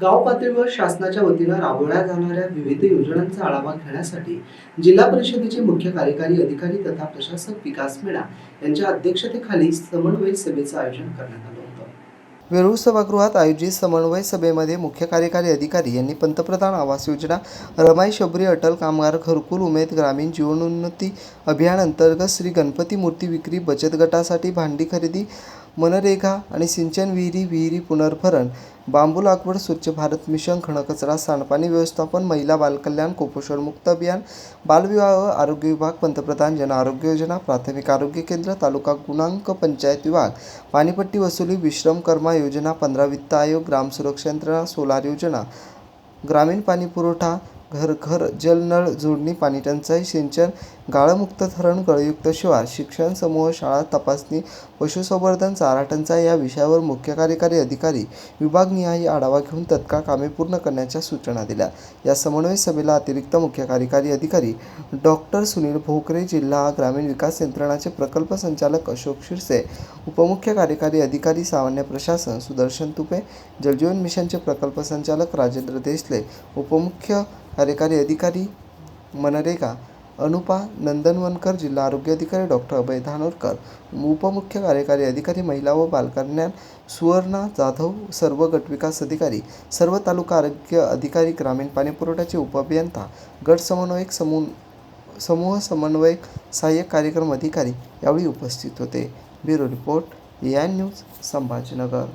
गाव पातळीवर शासनाच्या वतीनं राबवल्या जाणाऱ्या विविध योजनांचा आढावा घेण्यासाठी जिल्हा परिषदेचे मुख्य कार्यकारी अधिकारी तथा प्रशासक विकास मेळा यांच्या अध्यक्षतेखाली समन्वय सभेचं आयोजन करण्यात आलं वेरूळ सभागृहात आयोजित समन्वय सभेमध्ये मुख्य कार्यकारी अधिकारी यांनी पंतप्रधान आवास योजना रमाई शबरी अटल कामगार घरकुल उमेद ग्रामीण जीवनोन्नती अभियान अंतर्गत श्री गणपती मूर्ती विक्री बचत गटासाठी भांडी खरेदी मनरेगा आणि सिंचन विहिरी विहिरी पुनर्भरण बांबू लागवड स्वच्छ भारत मिशन घनकचरा सांडपाणी व्यवस्थापन महिला बालकल्याण कुपोषणमुक्त अभियान बालविवाह आरोग्य विभाग पंतप्रधान जन आरोग्य योजना प्राथमिक आरोग्य केंद्र तालुका गुणांक पंचायत विभाग पाणीपट्टी वसुली विश्रम कर्मा योजना पंधरा वित्त आयोग ग्राम सुरक्षा यंत्रणा सोलार योजना ग्रामीण पाणी पुरवठा घर घर जोडणी पाणीटंचाई सिंचन गाळमुक्त धरण गळयुक्त शिवार शिक्षण समूह शाळा तपासणी पशुसंवर्धन चारा टंचाई या विषयावर मुख्य कार्यकारी अधिकारी विभागनिहाय आढावा घेऊन तत्काळ कामे पूर्ण करण्याच्या सूचना दिल्या. या समन्वय सभेला अतिरिक्त मुख्य कार्यकारी अधिकारी डॉक्टर सुनील भोकरे जिल्हा ग्रामीण विकास यंत्रणाचे प्रकल्प संचालक अशोक शिरसे उपमुख्य कार्यकारी अधिकारी सामान्य प्रशासन सुदर्शन तुपे जलजीवन मिशनचे प्रकल्प संचालक राजेंद्र देसले उपमुख्य कार्यकारी अधिकारी मनरेगा अनुपा नंदनवनकर जिल्हा आरोग्य अधिकारी डॉक्टर अभय धानोरकर उपमुख्य कार्यकारी अधिकारी महिला व बालकल्याण सुवर्णा जाधव सर्व गटविकास अधिकारी सर्व तालुका आरोग्य अधिकारी ग्रामीण पाणीपुरवठ्याचे उपअभियंता गट समन्वयक समूह समूह समन्वयक सहाय्यक कार्यक्रम अधिकारी यावेळी उपस्थित होते. Bureau report A I news Sambhajinagar.